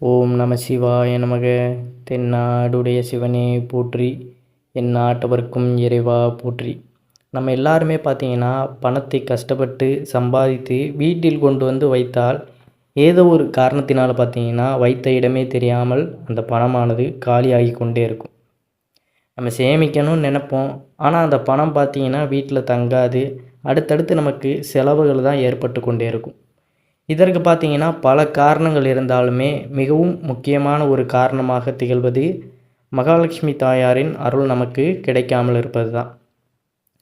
ஓம் நம சிவாய நமக. தென்னாடுடைய சிவனே போற்றி என் நாட்டவர்க்கும் இறைவா போற்றி. நம்ம எல்லாருமே பார்த்தீங்கன்னா பணத்தை கஷ்டப்பட்டு சம்பாதித்து வீட்டில் கொண்டு வந்து வைத்தால் ஏதோ ஒரு காரணத்தினால் பார்த்தீங்கன்னா வைத்த இடமே தெரியாமல் அந்த பணமானது காலியாகி கொண்டே இருக்கும். நம்ம சேமிக்கணும்னு நினைப்போம். ஆனால் அந்த பணம் பார்த்தீங்கன்னா வீட்டில் தங்காது. அடுத்தடுத்து நமக்கு செலவுகள் தான் ஏற்பட்டு கொண்டே இருக்கும். இதற்கு பார்த்தீங்கன்னா பல காரணங்கள் இருந்தாலுமே மிகவும் முக்கியமான ஒரு காரணமாக திகழ்வது மகாலட்சுமி தாயாரின் அருள் நமக்கு கிடைக்காமல் இருப்பது தான்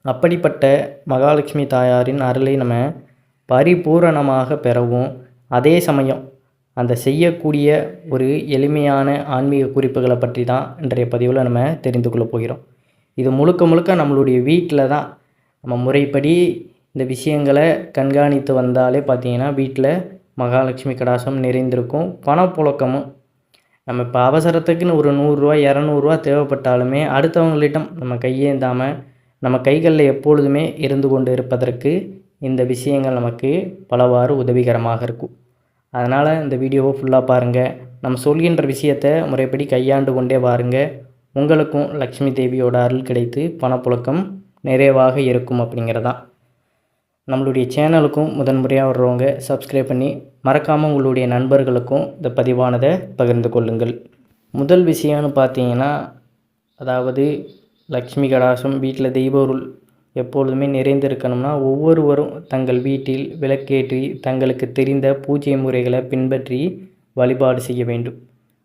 அப்படிப்பட்ட மகாலட்சுமி தாயாரின் அருளை நம்ம பரிபூரணமாக பெறவும் அதே சமயம் அந்த செய்யக்கூடிய ஒரு எளிமையான ஆன்மீக குறிப்புகளை பற்றி தான் இன்றைய பதிவில் நம்ம தெரிந்து கொள்ள போகிறோம். இது முழுக்க முழுக்க நம்மளுடைய வீட்டில் தான் நம்ம முறைப்படி இந்த விஷயங்களை கண்காணித்து வந்தாலே பார்த்தீங்கன்னா வீட்டில் மகாலட்சுமி கடாசம் நிறைந்திருக்கும். பணப்புழக்கமும். நம்ம இப்போ அவசரத்துக்குன்னு ஒரு நூறுரூவா இரநூறுவா தேவைப்பட்டாலுமே அடுத்தவங்களிடம் நம்ம கையேந்தாமல் நம்ம கைகளில் எப்பொழுதுமே இருந்து கொண்டு இருப்பதற்கு இந்த விஷயங்கள் நமக்கு பலவாறு உதவிகரமாக இருக்கும். அதனால் இந்த வீடியோவை ஃபுல்லாக பாருங்கள் நம்ம சொல்கின்ற விஷயத்தை முறைப்படி கையாண்டு கொண்டே பாருங்கள் உங்களுக்கும் லக்ஷ்மி தேவியோட அருள் கிடைத்து பணப்புழக்கம் நிறைவாக இருக்கும் அப்படிங்கிறதான். நம்மளுடைய சேனலுக்கும் முதன்முறையாக வர்றவங்க சப்ஸ்கிரைப் பண்ணி மறக்காமல் உங்களுடைய நண்பர்களுக்கும் இந்த பதிவானதை பகிர்ந்து கொள்ளுங்கள். முதல் விஷயம்னு பார்த்தீங்கன்னா அதாவது லக்ஷ்மி கடாசம் வீட்டில் தெய்வருள் எப்பொழுதுமே நிறைந்திருக்கணும்னா ஒவ்வொருவரும் தங்கள் வீட்டில் விளக்கேற்றி தங்களுக்கு தெரிந்த பூஜை முறைகளை பின்பற்றி வழிபாடு செய்ய வேண்டும்.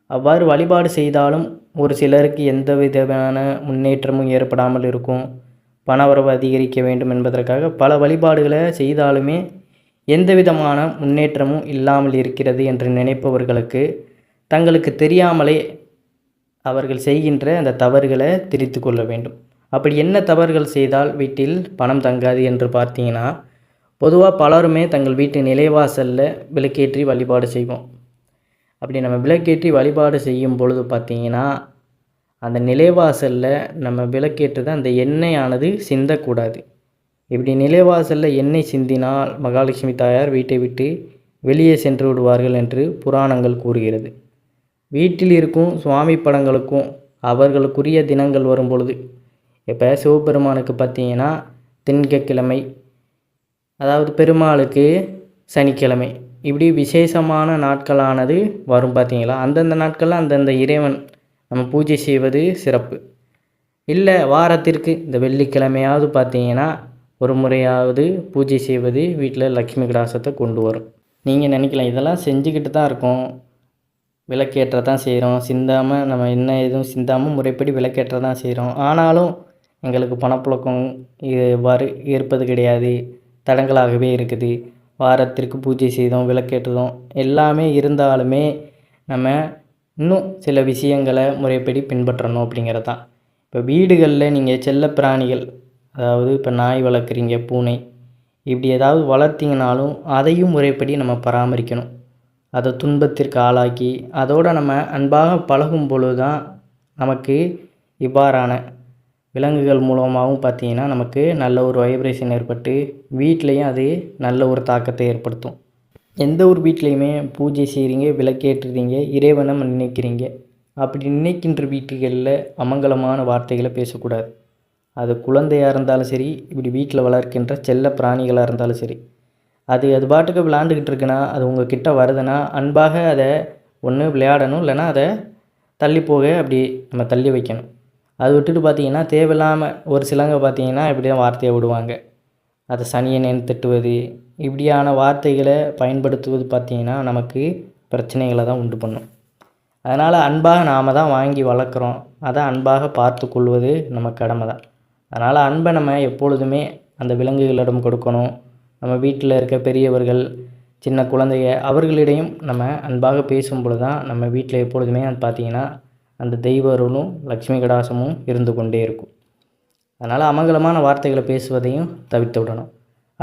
அவ்வாறு வழிபாடு செய்தாலும் ஒரு சிலருக்கு எந்த விதமான முன்னேற்றமும் ஏற்படாமல் இருக்கும். பணவரவு அதிகரிக்க வேண்டும் என்பதற்காக பல வழிபாடுகளை செய்தாலுமே எந்த விதமான முன்னேற்றமும் இல்லாமல் இருக்கிறது என்று நினைப்பவர்களுக்கு தங்களுக்கு தெரியாமலே அவர்கள் செய்கின்ற அந்த தவறுகளை திரித்து கொள்ள வேண்டும். அப்படி என்ன தவறுகள் செய்தால் வீட்டில் பணம் தங்காது என்று பார்த்தீங்கன்னா பொதுவாக பலருமே தங்கள் வீட்டு நிலைவாசலில் விளக்கேற்றி வழிபாடு செய்வோம். அப்படி நம்ம விளக்கேற்றி வழிபாடு செய்யும் பொழுது பார்த்தீங்கன்னா அந்த நிலைவாசலில் நம்ம விளக்கேற்றது அந்த எண்ணெயானது சிந்தக்கூடாது. இப்படி நிலைவாசலில் எண்ணெய் சிந்தினால் மகாலட்சுமி தாயார் வீட்டை விட்டு வெளியே சென்று விடுவார்கள் என்று புராணங்கள் கூறுகிறது. வீட்டில் இருக்கும் சுவாமி படங்களுக்கும் அவர்களுக்குரிய தினங்கள் வரும் பொழுது இப்போ சிவபெருமானுக்கு பார்த்தீங்கன்னா திங்கக்கிழமை அதாவது பெருமாளுக்கு சனிக்கிழமை. இப்படி விசேஷமான நாட்களானது வரும் பார்த்தீங்களா? அந்தந்த நாட்களில் அந்தந்த இறைவன் நம்ம பூஜை செய்வது சிறப்பு. இல்லை வாரத்திற்கு இந்த வெள்ளிக்கிழமையாவது பார்த்தீங்கன்னா ஒரு முறையாவது பூஜை செய்வது வீட்டில் லக்ஷ்மி கடாசத்தை கொண்டு வரும். நீங்கள் நினைக்கலாம் இதெல்லாம் செஞ்சுக்கிட்டு தான் இருக்கோம். விளக்கேற்ற தான் செய்கிறோம் சிந்தாமல் நம்ம என்ன எதுவும் சிந்தாமல் முறைப்படி விளக்கேற்ற தான் செய்கிறோம் ஆனாலும் எங்களுக்கு பணப்புழக்கம் இவ்வாறு ஏற்பது கிடையாது. தடங்களாகவே இருக்குது. வாரத்திற்கு பூஜை செய்தோம் விளக்கேற்றுதோம் எல்லாமே இருந்தாலுமே நம்ம இன்னும் சில விஷயங்களை முறைப்படி பின்பற்றணும் அப்படிங்கிறது தான் இப்போ வீடுகளில் நீங்கள் செல்ல பிராணிகள் அதாவது இப்போ நாய் வளர்க்குறீங்க பூனை இப்படி ஏதாவது வளர்த்திங்கனாலும் அதையும் முறைப்படி நம்ம பராமரிக்கணும். அதை துன்பத்திற்கு ஆளாக்கி அதோடு நம்ம அன்பாக பழகும் பொழுது தான் நமக்கு இவ்வாறான விலங்குகள் மூலமாகவும் பார்த்திங்கன்னா நமக்கு நல்ல ஒரு வைப்ரேஷன் ஏற்பட்டு வீட்லேயும் அது நல்ல ஒரு தாக்கத்தை ஏற்படுத்தும். எந்த ஒரு வீட்லேயுமே பூஜை செய்கிறீங்க விளக்கேற்றுறீங்க இறைவனை நினைக்கிறீங்க அப்படி நினைக்கின்ற வீட்டுகளில் அமங்கலமான வார்த்தைகளை பேசக்கூடாது. அது குழந்தையாக இருந்தாலும் சரி இப்படி வீட்டில் வளர்க்கின்ற செல்ல பிராணிகளாக இருந்தாலும் சரி. அது அது பாட்டுக்கு விளாண்டுக்கிட்டு இருக்குன்னா அது உங்கள் கிட்ட வருதுன்னா அன்பாக அதை ஒன்று விளையாடணும் இல்லைன்னா அதை தள்ளி போக அப்படி நம்ம தள்ளி வைக்கணும். அது விட்டுட்டு பார்த்தீங்கன்னா தேவையில்லாமல் ஒரு சிலங்க பார்த்தீங்கன்னா இப்படி தான் வார்த்தையை விடுவாங்க. அதை சனியனேன்னு திட்டுவது இப்படியான வார்த்தைகளை பயன்படுத்துவது பார்த்திங்கன்னா நமக்கு பிரச்சனைகளை தான் உண்டு பண்ணும். அதனால் அன்பாக நாம் தான் வாங்கி வளர்க்குறோம். அதை அன்பாக பார்த்து கொள்வது நம்ம கடமை தான். அதனால் அன்பை நம்ம எப்பொழுதுமே அந்த விலங்குகளிடம் கொடுக்கணும். நம்ம வீட்டில் இருக்க பெரியவர்கள் சின்ன குழந்தைய அவர்களிடையும் நம்ம அன்பாக பேசும் பொழுது தான் நம்ம வீட்டில் எப்பொழுதுமே பார்த்திங்கன்னா அந்த தெய்வ அருளும் லக்ஷ்மி கடாசமும் இருந்து கொண்டே இருக்கும். அதனால் அமங்கலமான வார்த்தைகளை பேசுவதையும் தவிர்த்து விடணும்.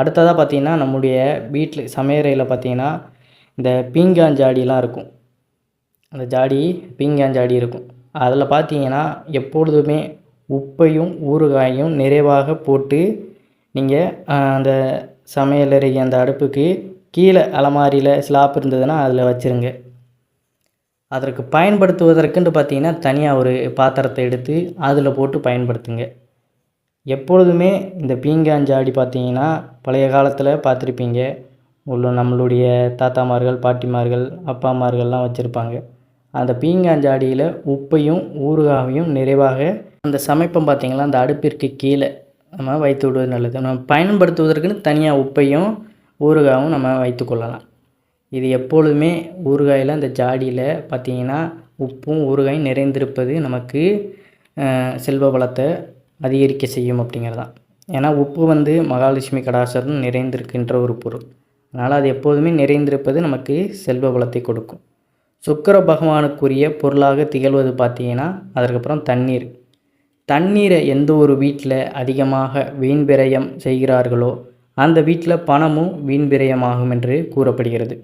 அடுத்ததாக பார்த்திங்கன்னா நம்முடைய வீட்டில் சமையறையில் பார்த்திங்கன்னா இந்த பீங்கான் ஜாடிலாம் இருக்கும். அந்த ஜாடி பீங்காஞ்சாடி இருக்கும். அதில் பார்த்தீங்கன்னா எப்பொழுதுமே உப்பையும் ஊறுகாயும் நிறைவாக போட்டு நீங்கள் அந்த சமையலறை அந்த அடுப்புக்கு கீழே அலமாரியில் ஸ்லாப் இருந்ததுன்னா அதில் வச்சுருங்க. அதற்கு பயன்படுத்துவதற்குன்னு பார்த்தீங்கன்னா தனியாக ஒரு பாத்திரத்தை எடுத்து அதில் போட்டு பயன்படுத்துங்க. எப்பொழுதுமே இந்த பீங்காஞ்சாடி பார்த்தீங்கன்னா பழைய காலத்தில் பார்த்துருப்பீங்க. உள்ள நம்மளுடைய தாத்தாமார்கள் பாட்டிமார்கள் அப்பாமார்கள்லாம் வச்சுருப்பாங்க. அந்த பீங்காஞ்சாடியில் உப்பையும் ஊறுகாவையும் நிறைவாக அந்த சமைப்பம் பார்த்திங்கன்னா அந்த அடுப்பிற்கு கீழே நம்ம வைத்து விடுவது நல்லது. நம்ம பயன்படுத்துவதற்குன்னு தனியாக உப்பையும் ஊறுகாவும் நம்ம வைத்துக்கொள்ளலாம் இது எப்பொழுதுமே ஊறுகாயில் அந்த ஜாடியில் பார்த்திங்கன்னா உப்பும் ஊறுகாயும் நிறைந்திருப்பது நமக்கு செல்வ வளத்தை அதிகரிக்க செய்யும் அப்படிங்கிறது. தான் ஏன்னா உப்பு வந்து மகாலட்சுமி கடாசரம் நிறைந்திருக்கின்ற ஒரு பொருள். அதனால் அது எப்போதுமே நிறைந்திருப்பது நமக்கு செல்வ வளத்தை கொடுக்கும். சுக்கிர பகவானுக்குரிய பொருளாக திகழ்வது பார்த்தீங்கன்னா அதற்கப்புறம் தண்ணீர். தண்ணீரை எந்த ஒரு வீட்டில் அதிகமாக வீண்பிரயம் செய்கிறார்களோ அந்த வீட்டில் பணமும் வீண்பிரயமாகும் என்று கூறப்படுகிறது.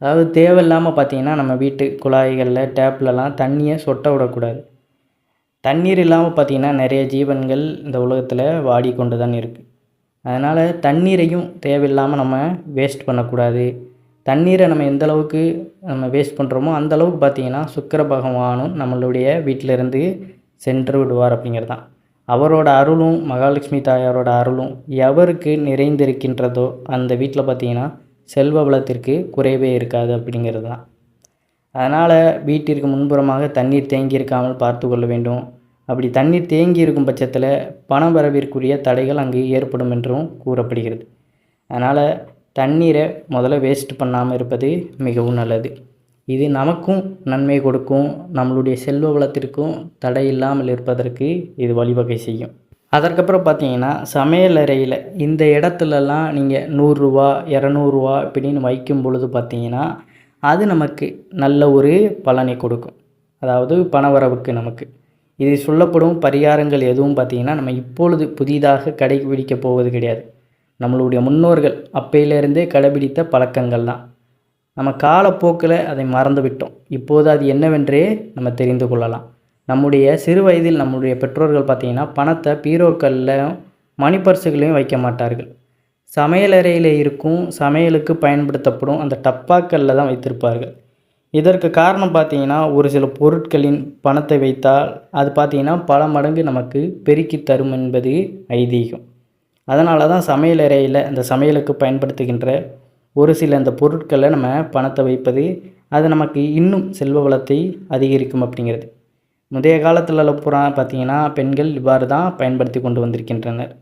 அதாவது தேவையில்லாமல் பார்த்தீங்கன்னா நம்ம வீட்டு குழாய்களில் டேப்லலாம் தண்ணியை சொட்ட விடக்கூடாது. தண்ணீர் இல்லாமல் பார்த்தீங்கன்னா நிறைய ஜீவன்கள் இந்த உலகத்தில் வாடிக்கொண்டு தான் இருக்குது அதனால் தண்ணீரையும் தேவையில்லாமல் நம்ம வேஸ்ட் பண்ணக்கூடாது. தண்ணீரை நம்ம எந்த அளவுக்கு நம்ம வேஸ்ட் பண்ணுறோமோ அந்தளவுக்கு பார்த்திங்கன்னா பார்த்தீங்கன்னா பகவானும் நம்மளுடைய வீட்டிலேருந்து சென்று விடுவார் அப்படிங்கிறது தான் அவரோட அருளும் மகாலட்சுமி தாயாரோட அருளும் எவருக்கு நிறைந்திருக்கின்றதோ அந்த வீட்டில் பார்த்தீங்கன்னா செல்வ வளத்திற்கு குறைவே இருக்காது அப்படிங்கிறது தான் அதனால் வீட்டிற்கு முன்புறமாக தண்ணீர் தேங்கி இருக்காமல் பார்த்து கொள்ள வேண்டும். அப்படி தண்ணீர் தேங்கி இருக்கும் பட்சத்தில் பணம் வரவிற்குரிய தடைகள் அங்கு ஏற்படும் என்றும் கூறப்படுகிறது. அதனால் தண்ணீரை முதல்ல வேஸ்ட் பண்ணாமல் இருப்பது மிகவும் நல்லது. இது நமக்கும் நன்மை கொடுக்கும். நம்மளுடைய செல்வ வளத்திற்கும் தடை இல்லாமல் இருப்பதற்கு இது வழிவகை செய்யும். அதற்கப்புறம் பார்த்தீங்கன்னா சமையலறையில் இந்த இடத்துலலாம் நீங்கள் நூறுரூவா இரநூறுவா இப்படின்னு வைக்கும் பொழுது பார்த்தீங்கன்னா அது நமக்கு நல்ல ஒரு பலனை கொடுக்கும். அதாவது பணவரவுக்கு நமக்கு. இது சொல்லப்படும் பரிகாரங்கள் எதுவும் பார்த்தீங்கன்னா நம்ம இப்பொழுது புதிதாக கடைபிடிக்கப் போவது கிடையாது. நம்மளுடைய முன்னோர்கள் அப்பையிலிருந்தே கடைபிடித்த பழக்கங்கள் தான். நம்ம காலப்போக்கில் அதை மறந்து விட்டோம் இப்போது அது என்னவென்றே நம்ம தெரிந்து கொள்ளலாம். நம்முடைய சிறு வயதில் நம்முடைய பெற்றோர்கள் பார்த்தீங்கன்னா பணத்தை பீரோக்களில் மணிப்பர்சுகளையும் வைக்க மாட்டார்கள். சமையலறையில் இருக்கும் சமையலுக்கு பயன்படுத்தப்படும் அந்த டப்பாக்களில் தான் வைத்திருப்பார்கள். இதற்கு காரணம் பார்த்தீங்கன்னா ஒரு சில பொருட்களின் பணத்தை வைத்தால் அது பார்த்தீங்கன்னா பல மடங்கு நமக்கு பெருக்கி தரும் என்பது ஐதீகம். அதனால தான் சமையலறையில் அந்த சமையலுக்கு பயன்படுத்துகின்ற ஒரு சில அந்த பொருட்களை நம்ம பணத்தை வைப்பது அது நமக்கு இன்னும் செல்வ வளத்தை அதிகரிக்கும் அப்படிங்கிறது. முந்தைய காலத்தில் புறா பார்த்தீங்கன்னா பெண்கள் இவ்வாறு தான் பயன்படுத்தி கொண்டு வந்திருக்கின்றனர்.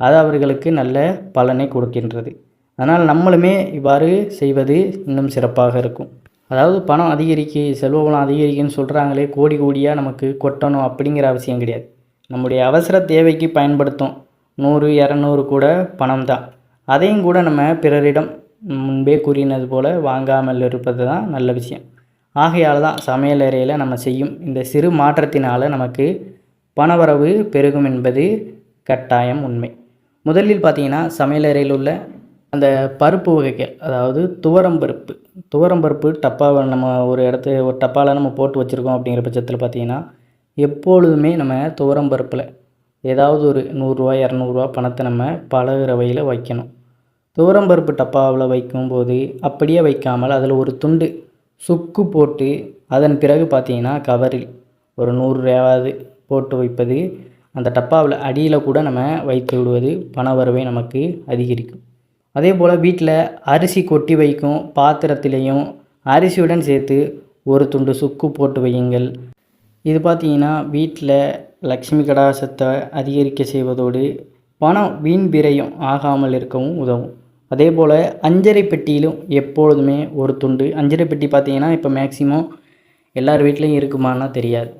அது அவர்களுக்கு நல்ல பலனை கொடுக்கின்றது. அதனால் நம்மளுமே இவ்வாறு செய்வது இன்னும் சிறப்பாக இருக்கும். அதாவது பணம் அதிகரிக்கு செல்வ வளம் அதிகரிக்குன்னு சொல்கிறாங்களே கோடி கோடியாக நமக்கு கொட்டணும் அப்படிங்கிற அவசியம் கிடையாது. நம்முடைய அவசர தேவைக்கு பயன்படுத்தும். நூறு இரநூறு கூட பணம் தான். அதையும் கூட நம்ம பிறரிடம் முன்பே கூறினது போல் வாங்காமல் இருப்பது தான் நல்ல விஷயம். ஆகையால் தான் சமையல் அறையில் நம்ம செய்யும் இந்த சிறு மாற்றத்தினால் நமக்கு பணவரவு பெருகும் என்பது கட்டாயம் உண்மை. முதலில் பார்த்தீங்கன்னா சமையலறையில் உள்ள அந்த பருப்பு வகைகள் அதாவது துவரம் பருப்பு. துவரம் பருப்பு டப்பாவை நம்ம ஒரு இடத்து ஒரு டப்பாவில் நம்ம போட்டு வச்சுருக்கோம் அப்படிங்கிற பட்சத்தில் பார்த்தீங்கன்னா எப்பொழுதுமே நம்ம துவரம் பருப்பில் ஏதாவது ஒரு நூறுரூவா இரநூறுவா பணத்தை நம்ம பழகுற வகையில் வைக்கணும். துவரம் பருப்பு டப்பாவில் வைக்கும்போது அப்படியே வைக்காமல் அதில் ஒரு துண்டு சுக்கு போட்டு அதன் பிறகு பார்த்தீங்கன்னா கவரில் ஒரு நூறுரூவாவது போட்டு வைப்பது அந்த டப்பாவில் அடியில் கூட நம்ம வைத்து விடுவது பண வரவை நமக்கு அதிகரிக்கும். அதே போல் வீட்டில் அரிசி கொட்டி வைக்கும் பாத்திரத்திலையும் அரிசியுடன் சேர்த்து ஒரு துண்டு சுக்கு போட்டு வையுங்கள். இது பார்த்தீங்கன்னா வீட்டில் லக்ஷ்மி கடாசத்தை அதிகரிக்க செய்வதோடு பணம் வீண் விரையும் ஆகாமல் இருக்கவும் உதவும். அதே போல் அஞ்சரை பெட்டியிலும் எப்பொழுதுமே ஒரு துண்டு. அஞ்சரை பெட்டி பார்த்தீங்கன்னா இப்போ மேக்ஸிமம் எல்லார் வீட்லேயும் இருக்குமானா தெரியாது.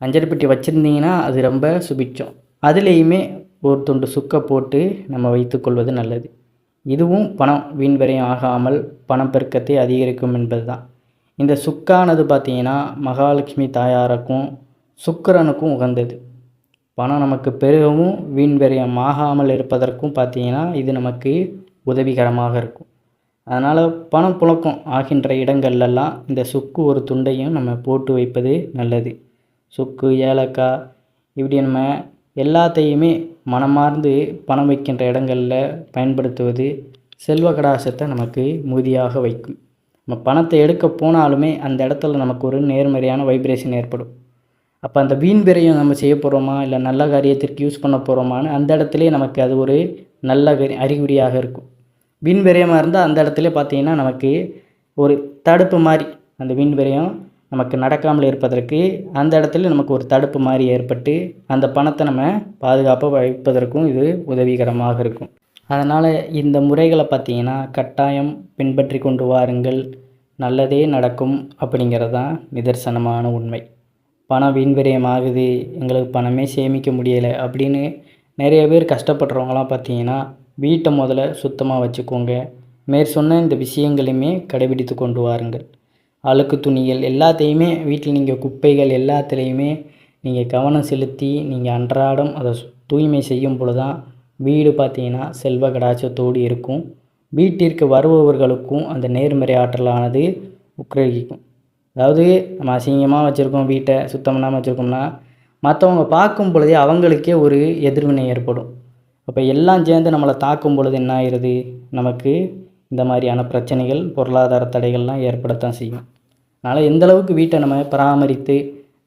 அஞ்சல் பெட்டி வச்சுருந்தீங்கன்னா அது ரொம்ப சுபிச்சம். அதுலேயுமே ஒரு துண்டு சுக்கை போட்டு நம்ம வைத்துக்கொள்வது நல்லது. இதுவும் பணம் வீண்வரையும் ஆகாமல் ஆகாமல் பணப்பெருக்கத்தை அதிகரிக்கும் என்பது தான் இந்த சுக்கானது பார்த்தீங்கன்னா மகாலட்சுமி தாயாருக்கும் சுக்கிரனுக்கும் உகந்தது. பணம் நமக்கு பெருகவும் வீண் ஆகாமல் இருப்பதற்கும் பார்த்தீங்கன்னா இது நமக்கு உதவிகரமாக இருக்கும். அதனால் பணம் புழக்கம் ஆகின்ற இடங்கள்லெல்லாம் இந்த சுக்கு ஒரு துண்டையும் நம்ம போட்டு வைப்பது நல்லது. சுக்கு ஏலக்காய் இப்படி நம்ம எல்லாத்தையுமே மனமார்ந்து பணம் வைக்கின்ற இடங்களில் பயன்படுத்துவது செல்வ கடாசத்தை நமக்கு மிகுதியாக வைக்கும். நம்ம பணத்தை எடுக்க போனாலுமே அந்த இடத்துல நமக்கு ஒரு நேர்மறையான வைப்ரேஷன் ஏற்படும். அப்போ அந்த வீண் விரையம் நம்ம செய்ய போகிறோமா இல்லை நல்ல காரியத்திற்கு யூஸ் பண்ண போகிறோமான்னு அந்த இடத்துலே நமக்கு அது ஒரு நல்ல அறிகுறியாக இருக்கும். வீண் விரயமாக இருந்தால் அந்த இடத்துல பார்த்திங்கன்னா நமக்கு ஒரு தடுப்பு மாதிரி அந்த வீண் விரயம் நமக்கு நடக்காமல் இருப்பதற்கு அந்த இடத்துல நமக்கு ஒரு தடுப்பு மாதிரி ஏற்பட்டு அந்த பணத்தை நம்ம பாதுகாப்பாக வைப்பதற்கும் இது உதவிகரமாக இருக்கும். அதனால் இந்த முறைகளை பார்த்தீங்கன்னா கட்டாயம் பின்பற்றி கொண்டு வாருங்கள். நல்லதே நடக்கும் அப்படிங்கிறது தான் நிதர்சனமான உண்மை. பணம் வீண் ஆகுது எங்களுக்கு பணமே சேமிக்க முடியலை அப்படின்னு நிறைய பேர் கஷ்டப்படுறவங்களாம் பார்த்தீங்கன்னா வீட்டை முதல்ல சுத்தமாக வச்சுக்கோங்க. மேற்சொன்ன இந்த விஷயங்களையுமே கடைபிடித்து கொண்டு வாருங்கள். அழுக்கு துணிகள் எல்லாத்தையுமே வீட்டில் நீங்கள் குப்பைகள் எல்லாத்துலேயுமே நீங்கள் கவனம் செலுத்தி நீங்கள் அன்றாடம் அதை தூய்மை செய்யும் பொழுது தான் வீடு பார்த்தீங்கன்னா செல்வ கடாச்சத்தோடு இருக்கும். வீட்டிற்கு வருபவர்களுக்கும் அந்த நேர்மறை ஆற்றலானது உக்கிரகிக்கும். அதாவது நம்ம அசிங்கமாக வச்சுருக்கோம் வீட்டை சுத்தம் பண்ணாமல் வச்சுருக்கோம்னா மற்றவங்க பார்க்கும் பொழுதே அவங்களுக்கே ஒரு எதிர்வினை ஏற்படும். அப்போ எல்லாம் சேர்ந்து நம்மளை தாக்கும் பொழுது என்ன ஆயிடுது? நமக்கு இந்த மாதிரியான பிரச்சனைகள் பொருளாதார தடைகள்லாம் ஏற்படத்தான் செய்யும். அதனால் எந்த அளவுக்கு வீட்டை நம்ம பராமரித்து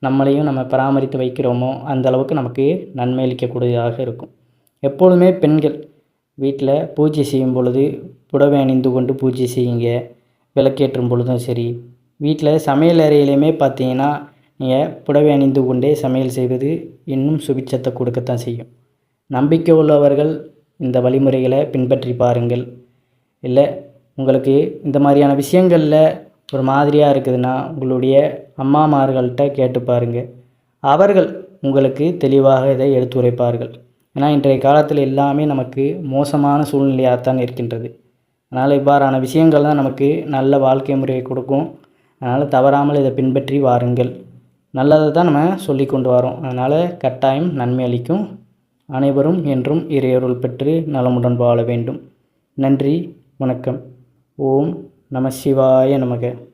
நம்மளையும் நம்ம பராமரித்து வைக்கிறோமோ அந்த அளவுக்கு நமக்கு நன்மை அளிக்கக்கூடியதாக இருக்கும். எப்பொழுதுமே பெண்கள் வீட்டில் பூஜை செய்யும் பொழுது புடவை அணிந்து கொண்டு பூஜை செய்யுங்க விளக்கேற்றும் பொழுதும் சரி. வீட்டில் சமையல் அறையிலையுமே பார்த்தீங்கன்னா நீங்கள் புடவை அணிந்து கொண்டே சமையல் செய்வது இன்னும் சுபிச்சத்தை கொடுக்கத்தான் செய்யும். நம்பிக்கை உள்ளவர்கள் இந்த வழிமுறைகளை பின்பற்றி பாருங்கள். இல்லை உங்களுக்கு இந்த மாதிரியான விஷயங்களில் ஒரு மாதிரியாக இருக்குதுன்னா உங்களுடைய அம்மாமார்கள்ட்ட கேட்டு பாருங்கள் அவர்கள் உங்களுக்கு தெளிவாக இதை எடுத்துரைப்பார்கள் ஏன்னா இன்றைய காலத்தில் எல்லாமே நமக்கு மோசமான சூழ்நிலையாகத்தான் இருக்கின்றது. அதனால் இவ்வாறான விஷயங்கள் தான் நமக்கு நல்ல வாழ்க்கை முறையை கொடுக்கும். அதனால் தவறாமல் இதை பின்பற்றி வாருங்கள். நல்லதை தான் நம்ம சொல்லி கொண்டு வரோம். அதனால் கட்டாயம் நன்மை அளிக்கும். அனைவரும் என்றும் இறையொருள் பெற்று நலமுடன் வாழ வேண்டும். நன்றி வணக்கம். ஓம் நம சிவாய நமக.